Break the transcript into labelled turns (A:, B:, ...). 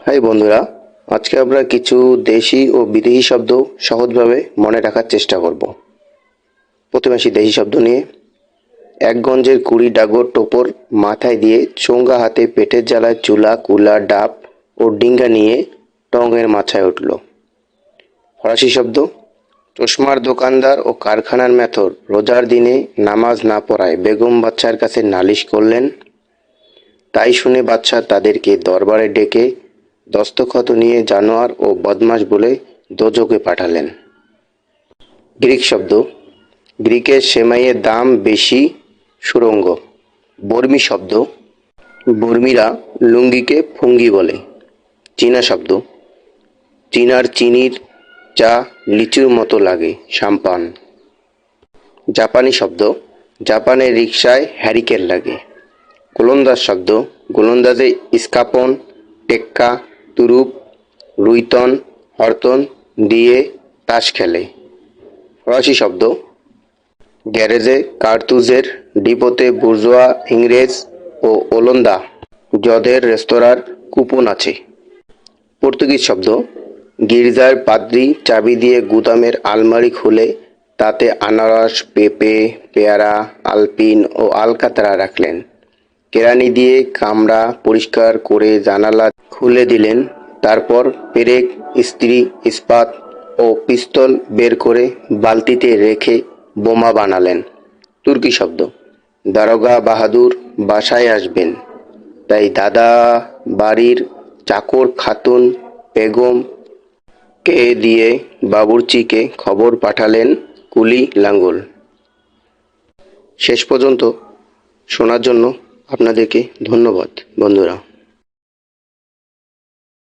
A: High বন্ধুরা, আজকে আমরা কিছু দেশি ও বিদেশি শব্দ সহজভাবে মনে রাখার চেষ্টা করব। প্রথমে আসি দেশি শব্দ নিয়ে। এক গঞ্জের কুড়ি ডাগর টোপর মাথায় দিয়ে চোঙ্গা হাতে পেটের জ্বালায় চুলা, কুলা, ডাব ও ডিঙ্গা নিয়ে টঙের মাথায় উঠল। ফরাসি শব্দ, চশমার দোকানদার ও কারখানার মেথর রোজার দিনে নামাজ না পড়ায় বেগম বাচ্চার কাছে নালিশ করলেন, তাই শুনে বাচ্চা তাদেরকে দরবারে ডেকে দস্তখত নিয়ে জানোয়ার ও বদমাশ বলে দোজকে পাঠালেন। গ্রিক শব্দ। গ্রিকের সেমাইয়ের দাম বেশি সুরঙ্গ। বর্মি শব্দ। বর্মিরা লুঙ্গিকে ফুঙ্গি বলে। চীনা শব্দ। চীনার চিনির চা লিচুর মতো লাগে, সাম্পান। জাপানি শব্দ। জাপানের রিক্সায় হ্যারিকেন লাগে। গোলন্দাজ শব্দ। গোলন্দাজে ইস্কাপন টেক্কা তুরুপ রুইতন হরতন দিয়ে তাস খেলে। ফরাসি শব্দ। গ্যারেজে, কার্তুজের, ডিপোতে বুর্জোয়া, ইংরেজ ও ওলন্দা, জদের রেস্তোরাঁর কুপন আছে। পর্তুগিজ শব্দ। গির্জার পাদ্রি চাবি দিয়ে গুদামের আলমারি খুলে তাতে আনারস, পেঁপে, পেয়ারা, আলপিন ও আলকাতরা রাখলেন। কেরানি দিয়ে কামরা পরিষ্কার করে জানালা খুলে দিলেন। তারপর পেরেক, ইস্ত্রি, ইস্পাত ও পিস্তল বের করে বালতিতে রেখে বোমা বানালেন। তুর্কি শব্দ। দারোগা বাহাদুর বাসায় আসবেন। তাই দাদা বাড়ির চাকর খাতুন বেগম কে দিয়ে বাবুর্চিকে খবর পাঠালেন কুলি লাঙ্গল। শেষ পর্যন্ত শোনার জন্য আপনাদেরকে ধন্যবাদ বন্ধুরা।